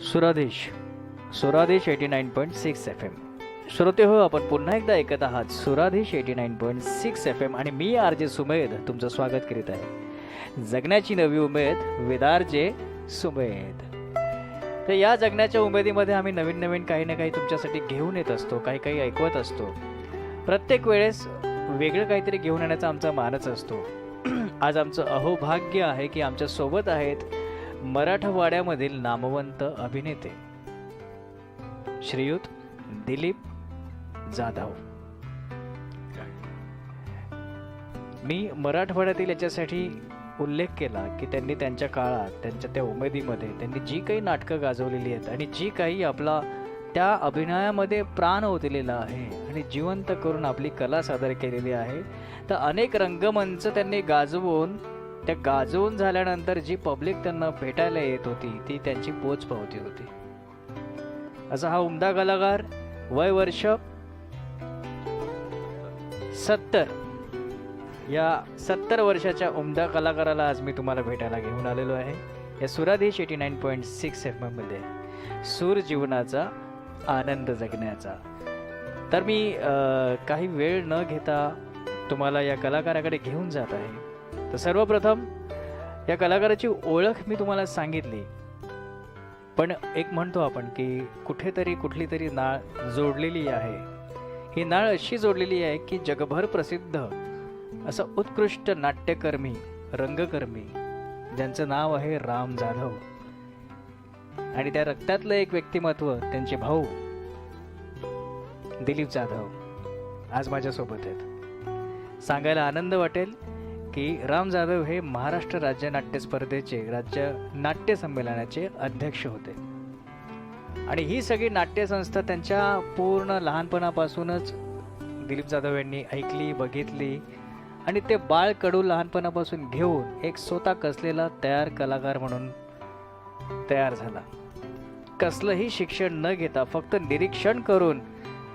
Suradesh. Suradesh eighty nine point six F M श्रोते हो आपण पुन्हा एकदा ऐकत आहात Suradesh eighty nine point six F M आणि मी आर जे सुमेध तुमचं स्वागत करीत आहे. जगण्याची नवी उमेद विदार जे सुमेध. तर या जगण्याच्या उमेदीमध्ये आम्ही नवीन नवीन काही ना काही तुमच्यासाठी घेऊन येत असतो काही काही ऐकवत असतो. प्रत्येक वेळेस वेगळं काहीतरी घेऊन येण्याचा आमचा मानच असतो. आज आमचं अहोभाग्य आहे की आमच्यासोबत आहेत मराठवाड्यामधील नामवंत अभिनेते. श्रीयुत दिलीप जाधव. मी मराठवाड्यातील याच्यासाठी उल्लेख केला की त्यांनी त्यांच्या काळात त्यांच्या त्या उमेदीमध्ये त्यांनी जी काही नाटकं गाजवलेली आहेत आणि जी काही आपला त्या अभिनयामध्ये प्राण ओतलेला आहे आणि जिवंत करून आपली कला सादर केलेली आहे तर अनेक रंगमंच त्यांनी गाजवून त्या गाजवून झाल्यानंतर जी पब्लिक त्यांना भेटायला येत होती ती त्यांची पोच पावती होती. असा हा उमदा कलाकार वय वर्ष सत्तर. या सत्तर वर्षाच्या उमदा कलाकाराला आज मी तुम्हाला भेटायला घेऊन आलेलो आहे. या Suradhish eighty nine point six एफमध्ये सूर जीवनाचा आनंद जगण्याचा. तर मी काही वेळ न घेता तुम्हाला या कलाकाराकडे घेऊन जात आहे. तर सर्वप्रथम या कलाकाराची ओळख मी तुम्हाला सांगितली. पण एक म्हणतो आपण की कुठेतरी कुठली तरी नाळ जोडलेली आहे. ही नाळ अशी जोडलेली आहे की जगभर प्रसिद्ध असं उत्कृष्ट नाट्यकर्मी रंगकर्मी ज्यांचं नाव आहे राम जाधव. आणि त्या रक्तातलं एक व्यक्तिमत्व त्यांचे भाऊ दिलीप जाधव आज माझ्यासोबत आहेत. सांगायला आनंद वाटेल. की राम जाधव हे महाराष्ट्र राज्य नाट्य स्पर्धेचे राज्य नाट्य संमेलनाचे अध्यक्ष होते. आणि ही सगळी नाट्यसंस्था त्यांच्या पूर्ण लहानपणापासूनच दिलीप जाधव यांनी ऐकली बघितली. आणि ते बाळ कडू लहानपणापासून घेऊन एक स्वतः कसलेला तयार कलाकार म्हणून तयार झाला. कसलंही शिक्षण न घेता फक्त निरीक्षण करून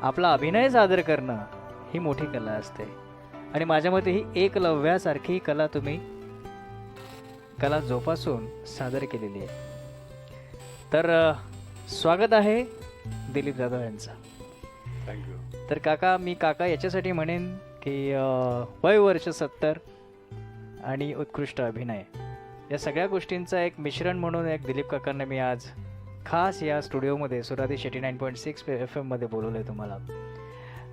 आपला अभिनय सादर करणं ही मोठी कला असते. आणि माझ्या मते ही एकलव्यासारखी कला तुम्ही कला जोपासून सादर केलेली आहे. तर स्वागत आहे दिलीप जाधव यांचं. थँक्यू तर काका मी काका याच्यासाठी म्हणेन की वय वर्ष सत्तर आणि उत्कृष्ट अभिनय. या सगळ्या गोष्टींचं एक मिश्रण म्हणून एक दिलीप काकांना मी आज खास या स्टुडिओमध्ये Suradesh eighty nine point six F एममध्ये बोलवलं आहे तुम्हाला.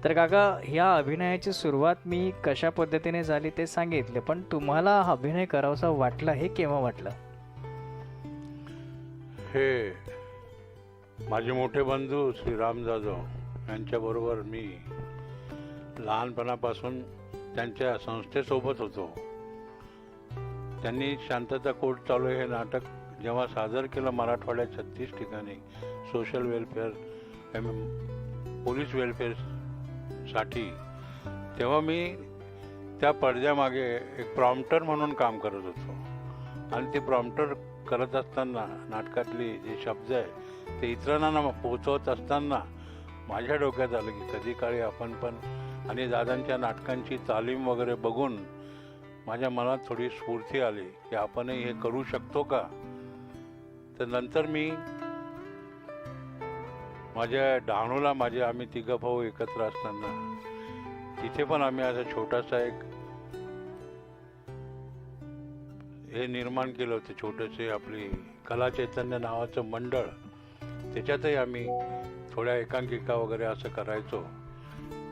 तर काका ह्या अभिनयाची सुरुवात मी कशा पद्धतीने झाली ते सांगितले पण तुम्हाला हा अभिनय करावासा वाटला हे केव्हा वाटलं? हे माझे मोठे बंधू श्री राम जाधव यांच्याबरोबर मी लहानपणापासून त्यांच्या संस्थेसोबत होतो. त्यांनी शांतता कोर्ट चालू हे नाटक जेव्हा सादर केलं मराठवाड्यात छत्तीस ठिकाणी सोशल वेलफेअर एम पोलीस साठी. तेव्हा मी त्या पडद्यामागे एक प्रॉम्प्टर म्हणून काम करत होतो. आणि ते प्रॉम्प्टर करत असताना नाटकातले जे शब्द आहे ते इतरांना पोचवत असताना माझ्या डोक्यात आलं की कधी काळी आपण पण आणि दादांच्या नाटकांची तालीम वगैरे बघून माझ्या मनात थोडी स्फूर्ती आली की आपणही हे करू शकतो का? तर नंतर मी माझ्या डहाणूला माझे आम्ही तिघं भाऊ एकत्र असताना तिथे पण आम्ही असा छोटासा एक हे निर्माण केलं होतं छोटंसे आपली कला चैतन्य नावाचं मंडळ. त्याच्यातही आम्ही थोड्या एकांकिका वगैरे असं करायचो.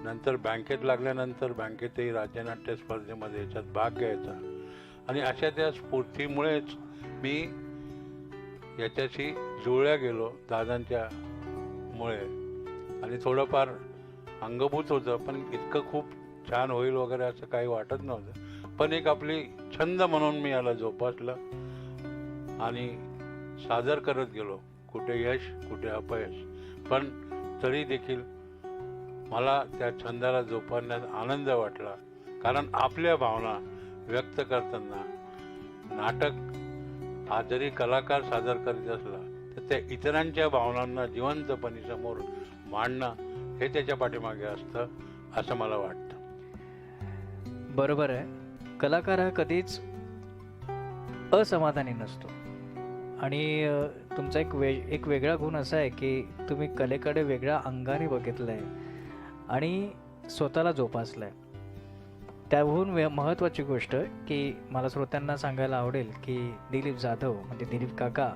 नंतर बँकेत लागल्यानंतर बँकेतही राज्यनाट्य स्पर्धेमध्ये याच्यात भाग घ्यायचा. आणि अशा त्या स्फूर्तीमुळेच मी याच्याशी जुळल्या गेलो दादांच्या मुळे आणि थोडंफार अंगभूत होतं पण इतकं खूप छान होईल वगैरे असं काही वाटत नव्हतं. पण एक आपली छंद म्हणून मी याला जोपासलं आणि सादर करत गेलो. कुठे यश कुठे अपयश. पण तरी देखील मला त्या छंदाला जोपासण्यात आनंद वाटला. कारण आपल्या भावना व्यक्त करताना नाटक हा जरी कलाकार सादर करीत असला त्या इतरांच्या भावनांना जिवंतपणे समोर मांडणं हे त्याच्या पाठीमागे असतं असं मला वाटतं. बरोबर आहे. कलाकार हा कधीच असमाधानी नसतो. आणि तुमचा एक वे एक वेगळा गुण असा आहे की तुम्ही कलेकडे वेगळ्या अंगाने बघितलं आहे आणि स्वतःला जोपासलं आहे त्याहून वे महत्त्वाची गोष्ट की मला श्रोत्यांना सांगायला आवडेल की दिलीप जाधव म्हणजे दिलीप काका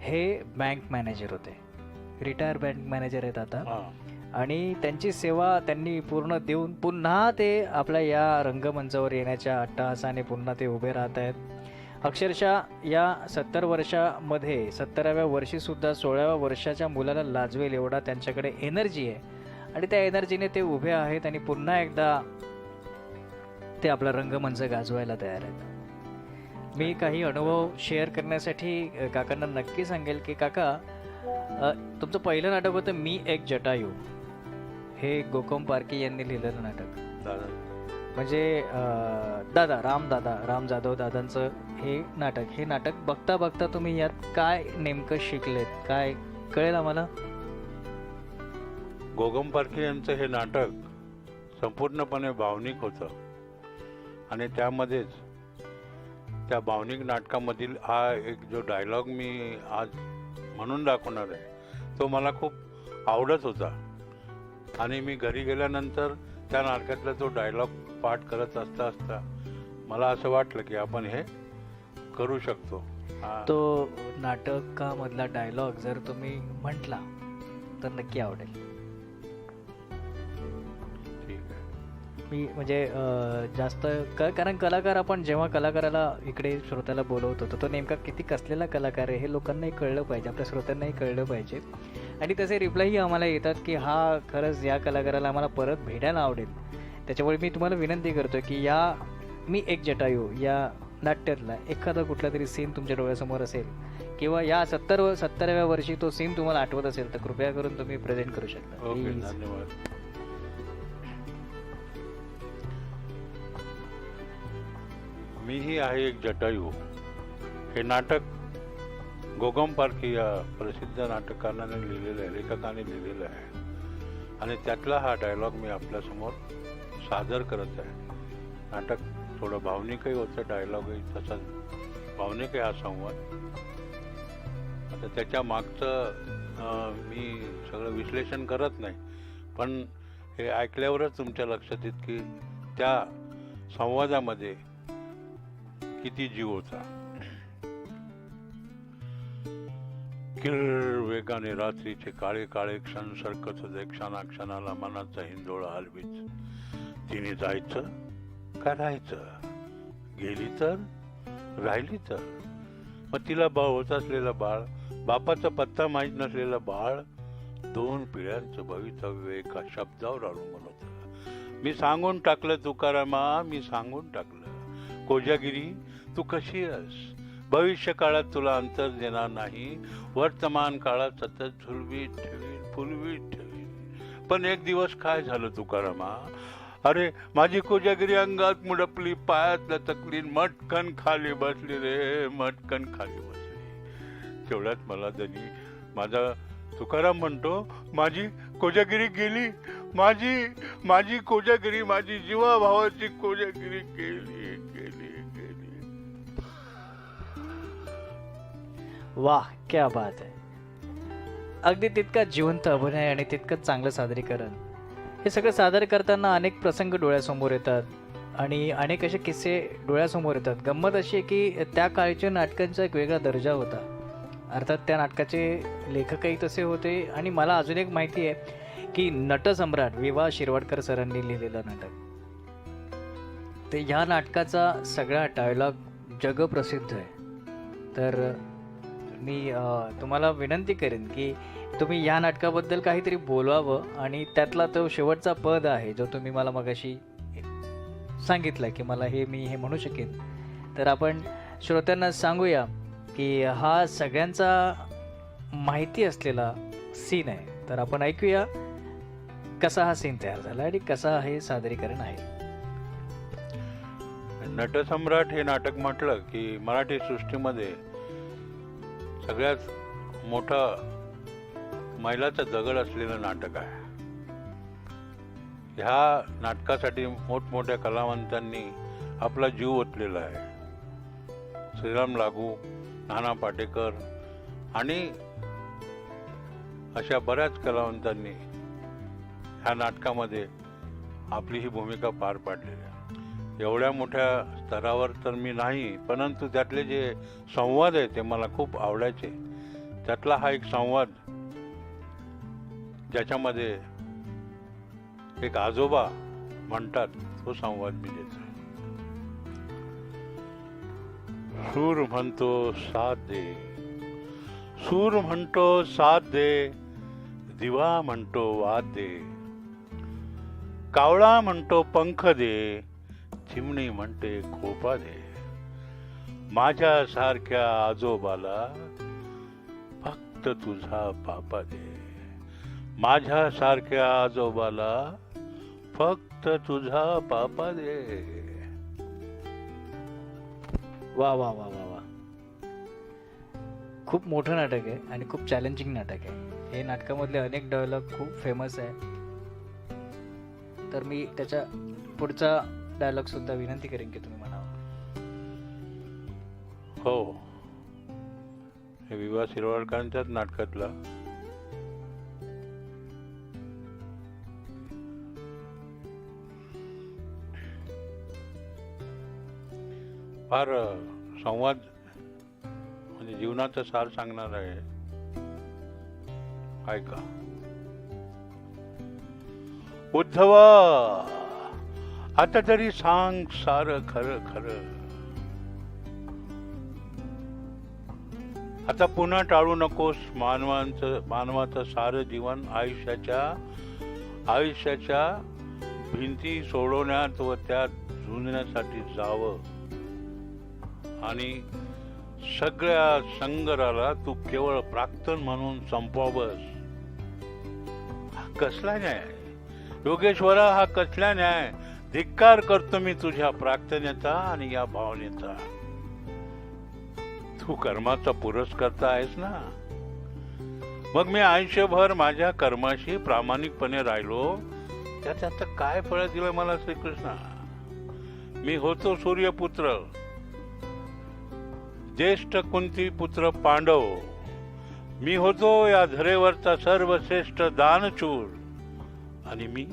हे बँक मॅनेजर होते. रिटायर बँक मॅनेजर आहेत आता. आणि त्यांची सेवा त्यांनी पूर्ण देऊन पुन्हा ते आपल्या या रंगमंचावर येण्याच्या अट्टहासाने पुन्हा ते उभे राहत आहेत. अक्षरशः या सत्तर वर्षामध्ये सत्तराव्या वर्षीसुद्धा सोळाव्या वर्षाच्या मुलाला लाजवेल एवढा त्यांच्याकडे एनर्जी आहे. आणि त्या एनर्जीने ते उभे आहेत आणि पुन्हा एकदा ते आपला रंगमंच गाजवायला तयार आहेत. मी काही अनुभव शेअर करण्यासाठी काकांना नक्की सांगेल की काका तुमचं पहिलं नाटक होतं मी एक जटायू. हे गोकम पारके यांनी लिहिलेलं नाटक. दादा. म्हणजे दादा राम दादा राम जाधव दादांचं हे नाटक. हे नाटक बघता बघता तुम्ही यात काय नेमकं शिकलेत? काय कळेल आम्हाला? गोगम पारखे यांचं हे नाटक संपूर्णपणे भावनिक होतं. आणि त्यामध्येच त्या भावनिक नाटकामधील हा एक जो डायलॉग मी आज म्हणून दाखवणार आहे तो मला खूप आवडत होता. आणि मी घरी गेल्यानंतर त्या नाटकातला तो डायलॉग पाठ करत असता असता मला असं वाटलं की आपण हे करू शकतो. तो नाटकामधला डायलॉग जर तुम्ही म्हटला तर नक्की आवडेल. मी म्हणजे जास्त क कारण कलाकार आपण जेव्हा कलाकाराला इकडे श्रोत्याला बोलवतो तर तो नेमका किती कसलेला कलाकार आहे हे लोकांनाही कळलं पाहिजे आपल्या श्रोत्यांनाही कळलं पाहिजे. आणि तसे रिप्लायही आम्हाला येतात की हा खरंच या कलाकाराला आम्हाला परत भेटायला आवडेल. त्याच्यामुळे मी तुम्हाला विनंती करतो की या मी एक जटायू या नाट्यातला एखादा कुठला तरी सीन तुमच्या डोळ्यासमोर असेल किंवा या सत्तर सत्तराव्या वर्षी तो सीन तुम्हाला आठवत असेल तर कृपया करून तुम्ही प्रेझेंट करू शकता. धन्यवाद. मीही आहे एक जटायू. हे नाटक गोगम पारखी या प्रसिद्ध नाटकाने लिहिलेलं आहे लेखकाने लिहिलेलं आहे. आणि त्यातला हा डायलॉग मी आपल्यासमोर सादर करत आहे. नाटक थोडं भावनिकही होतं डायलॉगही तसाच भावनिकही हा संवाद. आता त्याच्या मागचं मी सगळं विश्लेषण करत नाही पण हे ऐकल्यावरच तुमच्या लक्षात येत की त्या संवादामध्ये किती जीव होता? किर वेगाने रात्रीचे काळे काळे क्षण सरकत होते. क्षणा क्षणाला मनाचा हिंदोळा हलवीच तिने जायचं? का राहायचं गेली तर? राहिली तर? मग तिला बा होत असलेलं बाळ बापाचा पत्ता माहीत नसलेलं बाळ दोन पिढ्यांचं भवितव्य एका शब्दावर अवलंबून होतं. मी सांगून टाकलं तुकारामा मी सांगून टाकलं. कोजागिरी तू कशी आहेस? भविष्य काळात तुला अंतर देणार नाही. वर्तमान काळात सतत झुलवीत ठेवीन फुलवीत ठेवीन. पण एक दिवस काय झालं तुकारामा? अरे माझी कोजागिरी अंगात मुडपली पायात लटकली मटकन खाली बसली रे मटकन खाली बसली. तेवढ्यात मला त्यांनी माझा तुकाराम म्हणतो माझी कोजागिरी गेली माझी माझी कोजागिरी माझी जीवाभावाची कोजागिरी गेली गेली. वाह क्या बात आहे अगदी तितका जिवंत अभिनय आणि तितकंच चांगलं सादरीकरण. हे सगळं सादर करताना अनेक प्रसंग डोळ्यासमोर येतात आणि अनेक असे किस्से डोळ्यासमोर येतात. गंमत अशी आहे की त्या काळच्या नाटकांचा एक वेगळा दर्जा होता. अर्थात त्या नाटकाचे लेखकही तसे होते आणि मला अजून एक माहिती आहे की नटसम्राट विवा शिरवाडकर सरांनी लिहिलेलं नाटक. ते ह्या नाटकाचा सगळा डायलॉग जगप्रसिद्ध आहे. तर मी तुम्हाला विनंती करेन की तुम्ही या नाटकाबद्दल काहीतरी बोलवावं आणि त्यातला तो शेवटचा पद आहे जो तुम्ही मला मगाशी सांगितलं की मला हे मी हे म्हणू शकेन. तर आपण श्रोत्यांना सांगूया की हा सगळ्यांचा माहिती असलेला सीन आहे. तर आपण ऐकूया कसा हा सीन तयार झाला आणि कसा हे सादरीकरण आहे. नटसम्राट हे नाटक म्हटलं की मराठी सृष्टीमध्ये सगळ्यात मोठं मैलाचा दगड असलेलं नाटक आहे. ह्या नाटकासाठी मोठमोठ्या कलावंतांनी आपला जीव ओतलेला आहे. श्रीराम लागू नाना पाटेकर आणि अशा बऱ्याच कलावंतांनी ह्या नाटकामध्ये आपली ही भूमिका पार पाडलेली आहे. एवढ्या मोठ्या स्तरावर तर मी नाही परंतु त्यातले जे संवाद आहे ते मला खूप आवडायचे. त्यातला हा एक संवाद ज्याच्यामध्ये एक आजोबा म्हणतात तो संवाद मी देतो सूर म्हणतो साथ दे. सूर म्हणतो साथ दे. दिवा म्हणतो वाद दे. कावळा म्हणतो पंख दे. चिमणी म्हणते खोपा दे माझ्या सारख्या आजोबाला फक्त तुझा पापा दे माझ्या सारख्या आजोबाला फक्त तुझा पापा दे वा वा वा वा वा. खूप मोठं नाटक आहे आणि खूप चॅलेंजिंग नाटक आहे. हे नाटकामधले अनेक डायलॉग खूप फेमस आहे. तर मी त्याच्या पुढचा डायलॉग सुद्धा विनंती करेन की तुम्ही म्हणावं. हो. हे विवा शिरवाडकरांच्याच नाटकातला. फार संवाद म्हणजे जीवनाचं सार सांगणार आहे. ऐका. उद्धवा! आता तरी सांग सार खरं खरं. आता पुन्हा टाळू नकोस मानवांचं मानवाचं सारं जीवन आयुष्याच्या आयुष्याच्या भिंती सोडवण्यात व त्यात झुंजण्यासाठी जावं. आणि सगळ्या संगराला तू केवळ प्राक्तन म्हणून संपवावस. कसला न्याय? योगेश्वरा हा कसला न्याय? धिक्कार करतो मी तुझ्या प्रार्थनेचा आणि या भावनेचा. तू कर्माचा पुरस्कर्ता आहेस ना? मग मी आयुष्यभर माझ्या कर्माशी प्रामाणिकपणे राहिलो. त्यात आता काय फळ दिलं मला श्रीकृष्णा? मी होतो सूर्यपुत्र. ज्येष्ठ कुंती पुत्र पांडव. मी होतो या धरेवरचा सर्वश्रेष्ठ दानचूर. आणि मी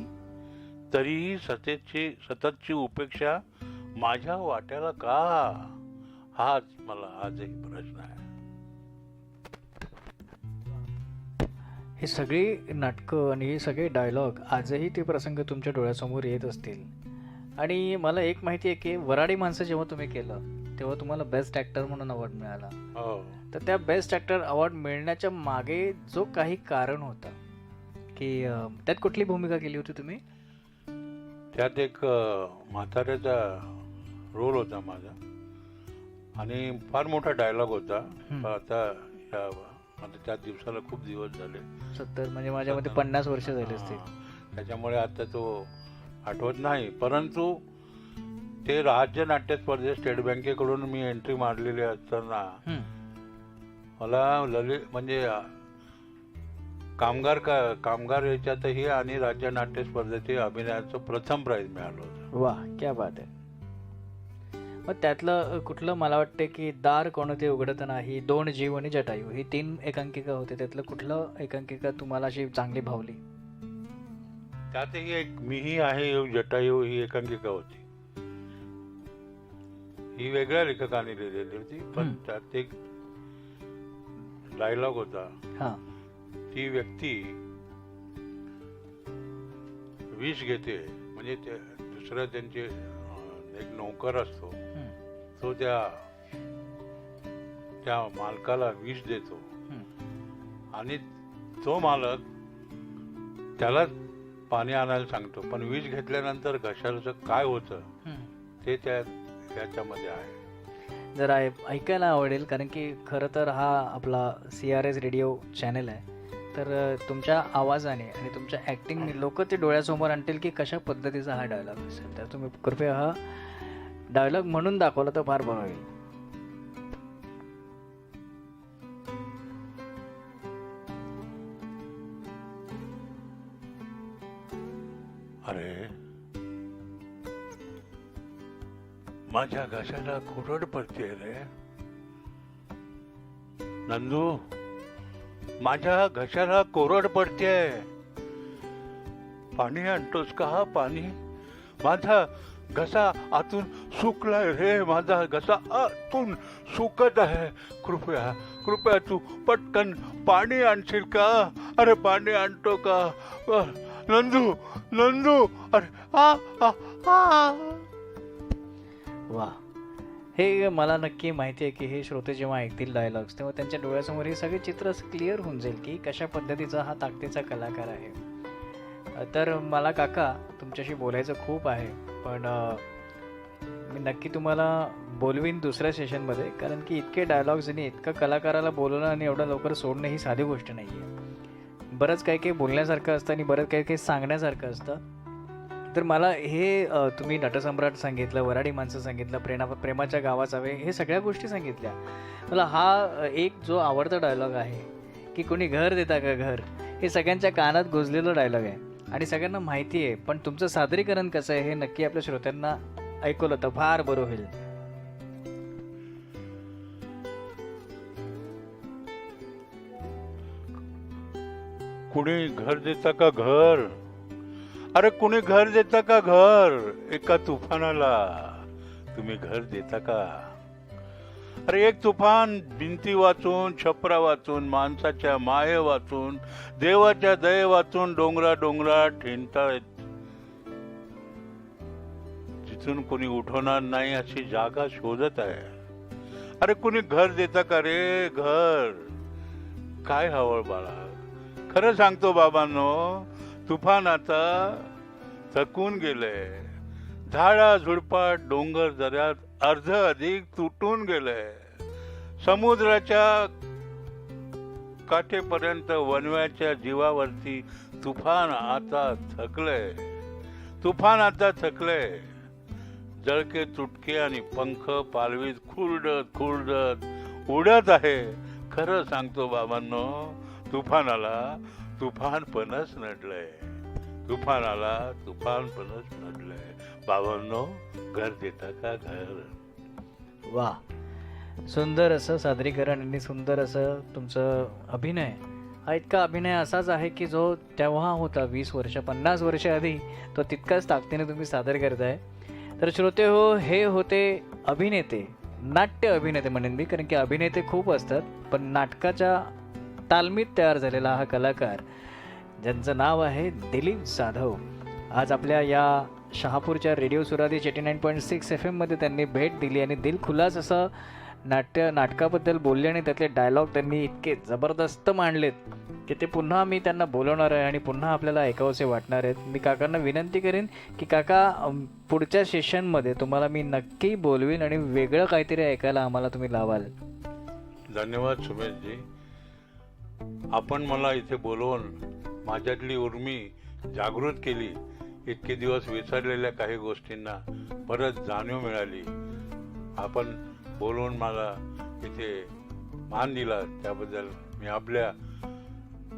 तरीही सतेची सततची उपेक्षा माझ्या वाट्याला का? हाच मला आजही प्रश्न आहे. हे सगळी नाटकं आणि हे सगळे डायलॉग आजही ते प्रसंग तुमच्या डोळ्यासमोर येत असतील. आणि मला एक माहिती आहे की वराडी माणसं जेव्हा तुम्ही केलं तेव्हा तुम्हाला बेस्ट ॲक्टर म्हणून अवॉर्ड मिळाला. हो. तर त्या बेस्ट ॲक्टर अवॉर्ड मिळण्याच्या मागे जो काही कारण होता की त्यात कुठली भूमिका केली होती तुम्ही? त्यात एक म्हाताऱ्याचा रोल होता माझा. आणि फार मोठा डायलॉग होता. आता या आता त्या दिवसाला खूप दिवस झाले. सत्तर म्हणजे माझ्या मते पन्नास वर्ष झाली असतील. हा. त्याच्यामुळे आता तो आठवत नाही. परंतु ते राज्य नाट्य स्पर्धेत स्टेट बँकेकडून मी एंट्री मारलेली असताना. मला ललित म्हणजे कामगार का कामगार याच्यातही आणि राज्य नाट्य स्पर्धेचे अभिनयाचं प्रथम प्राइज मिळालं होतं. वा क्या बात आहे. मग त्यातलं कुठलं मला वाटतं की दार कोणते उघडत नाही दोन जीव आणि जटायू ही तीन एकांकिका होते. त्यातलं कुठलं एकांकिका तुम्हाला अशी चांगली भावली? त्यातही एक मीही आहे जटायू ही एकांकिका होती. ही वेगळ्या लेखकाने लिहिलेली होती पण. त्यात एक डायलॉग होता. हां. ती व्यक्ती विष घेते. म्हणजे ते दुसरा त्यांचे एक नौकर असतो. तो त्या त्या मालकाला विष देतो. आणि तो मालक त्याला पाणी आणायला सांगतो. पण विष घेतल्यानंतर घशाचं काय होतं. ते त्या त्याच्यामध्ये आहे. जरा ऐकायला आवडेल कारण की खरं तर हा आपला C R S radio channel आहे. तर तुमच्या आवाजाने आणि तुमच्या ॲक्टिंगने लोक ते डोळ्यासमोर आणतील की कशा पद्धतीचा हा डायलॉग असेल. तर तुम्ही कृपया हा डायलॉग म्हणून दाखवला तर फार बरं होईल. अरे माझ्या घशाला कुरड पडते रे. नंदू माझ्या घशाला कोरड पडते पाणी आणतोस का पाणी? माझा घसा आतून सुकलाय रे माझा घसा आतून सुकत आहे. कृपया कृपया तू पटकन पाणी आणशील का? अरे पाणी आणतो का? नंदू नंदू अरे आ आ आ. वा. हे मला नक्की माहिती आहे की हे श्रोते जेव्हा ऐकतील डायलॉग्स तेव्हा त्यांच्या डोळ्यासमोर हे सगळे चित्र क्लिअर होऊन जाईल की कशा पद्धतीचा हा ताकदीचा कलाकार आहे. तर मला काका तुमच्याशी बोलायचं खूप आहे पण मी नक्की तुम्हाला बोलवीन दुसऱ्या सेशनमध्ये कारण की इतके डायलॉग्स आणि इतकं कलाकाराला बोलवणं आणि एवढं लवकर सोडणं ही साधी गोष्ट नाही आहे बरंच काही काही बोलण्यासारखं असतं आणि बरंच काही काही सांगण्यासारखं असतं. तर मला हे तुम्ही नटसम्राट सांगितलं वराडी माणसं सांगितलं प्रेमा प्रेमाच्या गावाचा हवे हे सगळ्या गोष्टी सांगितल्या. मला हा एक जो आवडता डायलॉग आहे की कोणी घर देता का घर हे सगळ्यांच्या कानात गुजलेलं डायलॉग आहे. आणि सगळ्यांना माहिती आहे पण तुमचं सादरीकरण कसं आहे हे नक्की आपल्या श्रोत्यांना ऐकवलं तर फार बरं होईल. कुणी घर देता का घर? अरे कुणी घर देता का घर? एका तुफानाला. तुम्ही घर देता का? अरे एक तुफान भिंती वाचून छपरा वाचून माणसाच्या माये वाचून देवाच्या दये वाचून डोंगरा डोंगरा ठेणतायत. जिथून कोणी उठवणार नाही अशी जागा शोधत आहे. अरे कुणी घर देता का रे? घर. काय हवं बाळा? खरं सांगतो बाबांनो तुफान आता थकून गेलंय झाडा झुडपात डोंगर दऱ्यात अर्ध अधिक तुटून गेलंय समुद्राच्या काठेपर्यंत वनव्याच्या जीवावरती तुफान आता थकलंय तुफान आता थकलंय जळके तुटके आणि पंख पालवीत खुरडत खुरडत उडत आहे. खरं सांगतो बाबांनो तुफानाला तुफानपणच नडलंय. तुफानाला तुफानपणच नडलंय. बाबांनो घर देता का घर? वा. सुंदर असं सादरीकरण आणि सुंदर असं तुमचं अभिनय. हा इतका अभिनय असाच आहे की जो तेव्हा होता वीस वर्ष पन्नास वर्ष आधी. तो तितकाच ताकदीने तुम्ही सादर करताय. तर श्रोते हो हे होते अभिनेते नाट्य अभिनेते म्हणेन मी कारण की अभिनेते खूप असतात पण नाटकाच्या तालमीत तयार झालेला हा कलाकार. ज्यांचं नाव आहे दिलीप जाधव. आज आपल्या या शहापूरच्या radio Suradi eighty nine point six F एममध्ये त्यांनी भेट दिली आणि दिल खुलास असं नाट्य नाटकाबद्दल बोलले आणि त्यातले डायलॉग त्यांनी इतके जबरदस्त मांडलेत की ते पुन्हा मी त्यांना बोलवणार आहे आणि पुन्हा आपल्याला ऐकावंसे वाटणार आहेत. मी काकांना विनंती करेन की काका पुढच्या सेशनमध्ये तुम्हाला मी नक्की बोलवीन आणि वेगळं काहीतरी ऐकायला आम्हाला तुम्ही लावाल. धन्यवाद सुमेशजी आपण मला इथे बोलवून माझ्यातली उर्मी जागृत केली. इतके दिवस विसरलेल्या काही गोष्टींना परत जाणीव मिळाली. आपण बोलवून मला इथे मान दिला. त्याबद्दल मी आपल्या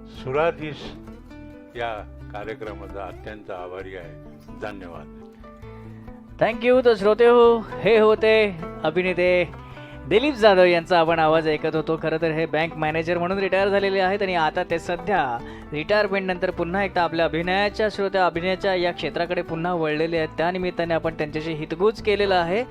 सुराधीश या कार्यक्रमाचा अत्यंत आभारी आहे. धन्यवाद. थँक्यू तर श्रोते हो. हे होते अभिनेते दिलीप जाधव यांचा आपण आवाज ऐकत होतो. खरं तर हे बँक मॅनेजर म्हणून रिटायर झालेले आहेत आणि आता ते सध्या रिटायरमेंट नंतर पुन्हा एकदा आपल्या अभिनयाच्या श्रोत्या अभिनयाच्या या क्षेत्राकडे पुन्हा वळलेले आहेत. त्यानिमित्ताने आपण त्यांच्याशी हितगुज केलेलं आहे.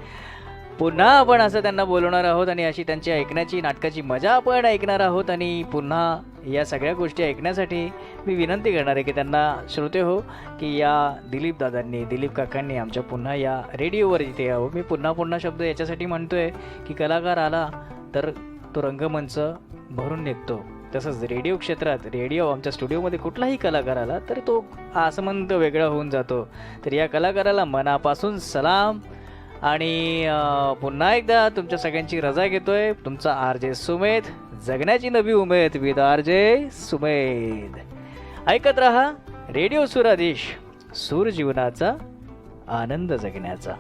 पुन्हा आपण असं त्यांना बोलवणार आहोत आणि अशी त्यांची ऐकण्याची नाटकाची मजा आपण ऐकणार आहोत आणि पुन्हा या सगळ्या गोष्टी ऐकण्यासाठी मी विनंती करणार आहे की त्यांना श्रोते हो की या दिलीप दादांनी दिलीप काकांनी आमच्या पुन्हा या रेडिओवर इथे यावं. मी पुन्हा पुन्हा शब्द याच्यासाठी म्हणतो आहे की कलाकार आला तर तो रंगमंच भरून निघतो. तसंच रेडिओ क्षेत्रात रेडिओ आमच्या स्टुडिओमध्ये कुठलाही कलाकार आला तर तो आसमंत वेगळा होऊन जातो. तर या कलाकाराला मनापासून सलाम. आणि पुन्हा एकदा तुमच्या सगळ्यांची रजा घेतोय. तुमचा आर जे सुमेध जगण्याची नवी उमेद विद आर जे सुमेध. ऐकत रहा रेडिओ सुराधीश सूर जीवनाचा आनंद जगण्याचा.